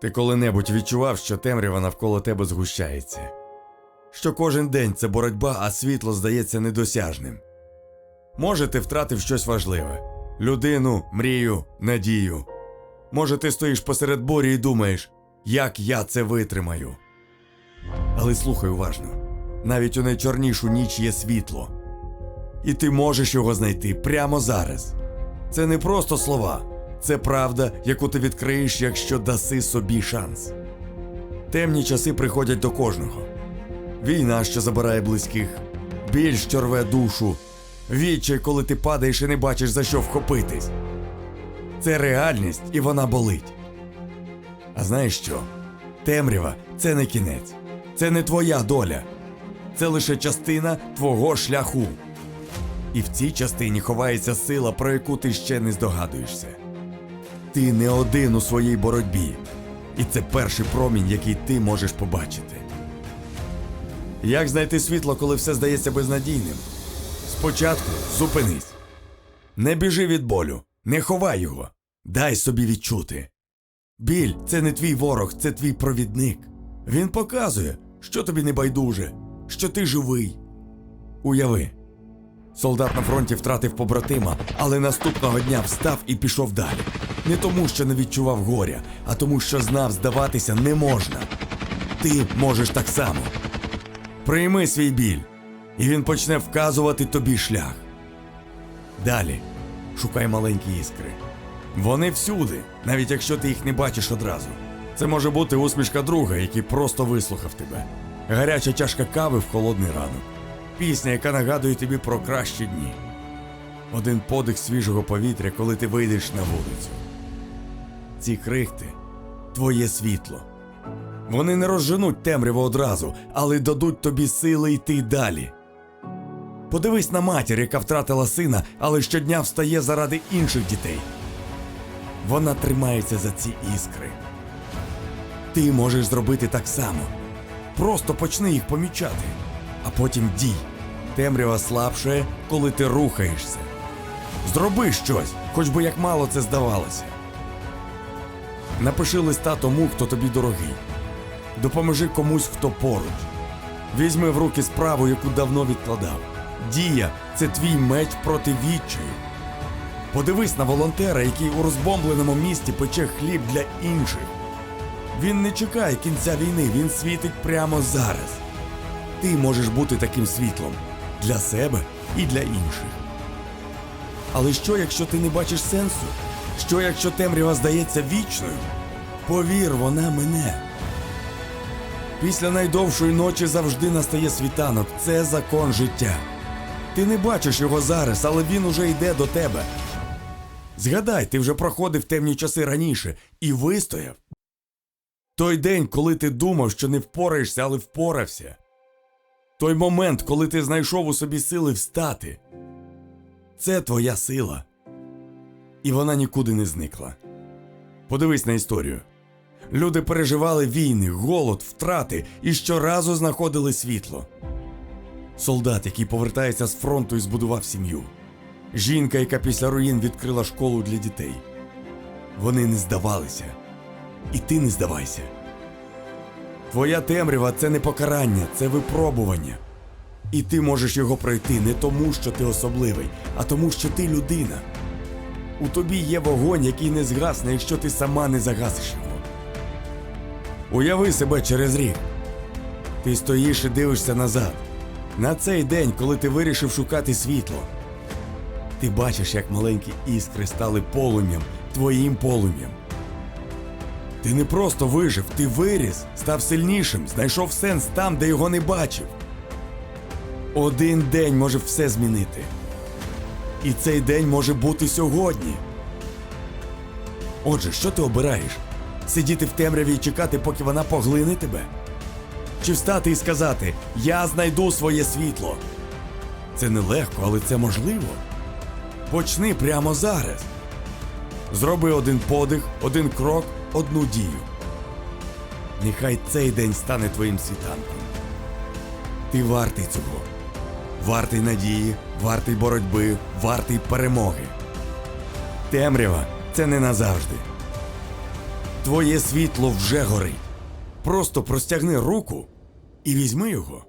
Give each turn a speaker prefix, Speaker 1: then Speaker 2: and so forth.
Speaker 1: Ти коли-небудь відчував, що темрява навколо тебе згущається, що кожен день це боротьба, а світло здається недосяжним. Може, ти втратив щось важливе людину, мрію, надію. Може, ти стоїш посеред борі і думаєш, як я це витримаю. Але слухай уважно: навіть у найчорнішу ніч є світло, і ти можеш його знайти прямо зараз. Це не просто слова, це правда, яку ти відкриєш, якщо даси собі шанс. Темні часи приходять до кожного. Війна, що забирає близьких, біль, що рве душу, відчай, коли ти падаєш і не бачиш за що вхопитись. Це реальність, і вона болить. А знаєш що? Темрява це не кінець, це не твоя доля, це лише частина твого шляху. І в цій частині ховається сила, про яку ти ще не здогадуєшся. Ти не один у своїй боротьбі, і це перший промінь, який ти можеш побачити. Як знайти світло, коли все здається безнадійним? Спочатку зупинись. Не біжи від болю, не ховай його, дай собі відчути. Біль це не твій ворог, це твій провідник. Він показує, що тобі не байдуже, що ти живий. Уяви, солдат на фронті втратив побратима, але наступного дня встав і пішов далі. Не тому, що не відчував горя, а тому, що знав, здаватися не можна. Ти можеш так само. Прийми свій біль, і він почне вказувати тобі шлях. Далі шукай маленькі іскри. Вони всюди, навіть якщо ти їх не бачиш одразу. Це може бути усмішка друга, який просто вислухав тебе, гаряча чашка кави в холодний ранок, пісня, яка нагадує тобі про кращі дні, один подих свіжого повітря, коли ти вийдеш на вулицю. Ці крихти твоє світло. Вони не розженуть темряву одразу, але дадуть тобі сили йти далі. Подивись на матір, яка втратила сина, але щодня встає заради інших дітей. Вона тримається за ці іскри. Ти можеш зробити так само. Просто почни їх помічати, а потім дій. Темрява слабшає, коли ти рухаєшся. Зроби щось, хоч би як мало це здавалося. Напиши листа тому, хто тобі дорогий. Допоможи комусь, хто поруч. Візьми в руки справу, яку давно відкладав. Дія це твій меч проти відчаю. Подивись на волонтера, який у розбомбленому місті пече хліб для інших. Він не чекає кінця війни, він світить прямо зараз. Ти можеш бути таким світлом для себе і для інших. Але що, якщо ти не бачиш сенсу? Що, якщо темрява здається вічною? Повір, вона мене. Після найдовшої ночі завжди настає світанок. Це закон життя. Ти не бачиш його зараз, але він уже йде до тебе. Згадай, ти вже проходив темні часи раніше і вистояв. Той день, коли ти думав, що не впораєшся, але впорався. Той момент, коли ти знайшов у собі сили встати. Це твоя сила. І вона нікуди не зникла. Подивись на історію. Люди переживали війни, голод, втрати і щоразу знаходили світло. Солдат, який повертається з фронту і збудував сім'ю. Жінка, яка після руїн відкрила школу для дітей. Вони не здавалися. І ти не здавайся. Твоя темрява це не покарання, це випробування. І ти можеш його пройти не тому, що ти особливий, а тому, що ти людина. У тобі є вогонь, який не згасне, якщо ти сама не загасиш його. Уяви себе через рік. Ти стоїш і дивишся назад. На цей день, коли ти вирішив шукати світло. Ти бачиш, як маленькі іскри стали полум'ям, твоїм полум'ям. Ти не просто вижив, ти виріс, став сильнішим, знайшов сенс там, де його не бачив. Один день може все змінити. І цей день може бути сьогодні. Отже, що ти обираєш? Сидіти в темряві і чекати, поки вона поглине тебе? Чи встати і сказати Я знайду своє світло? Це нелегко, але це можливо. Почни прямо зараз. Зроби один подих, один крок, одну дію. Нехай цей день стане твоїм світанком. Ти вартий цього. Вартий надії, вартий боротьби, вартий перемоги. Темрява це не назавжди. Твоє світло вже горить. Просто простягни руку і візьми його.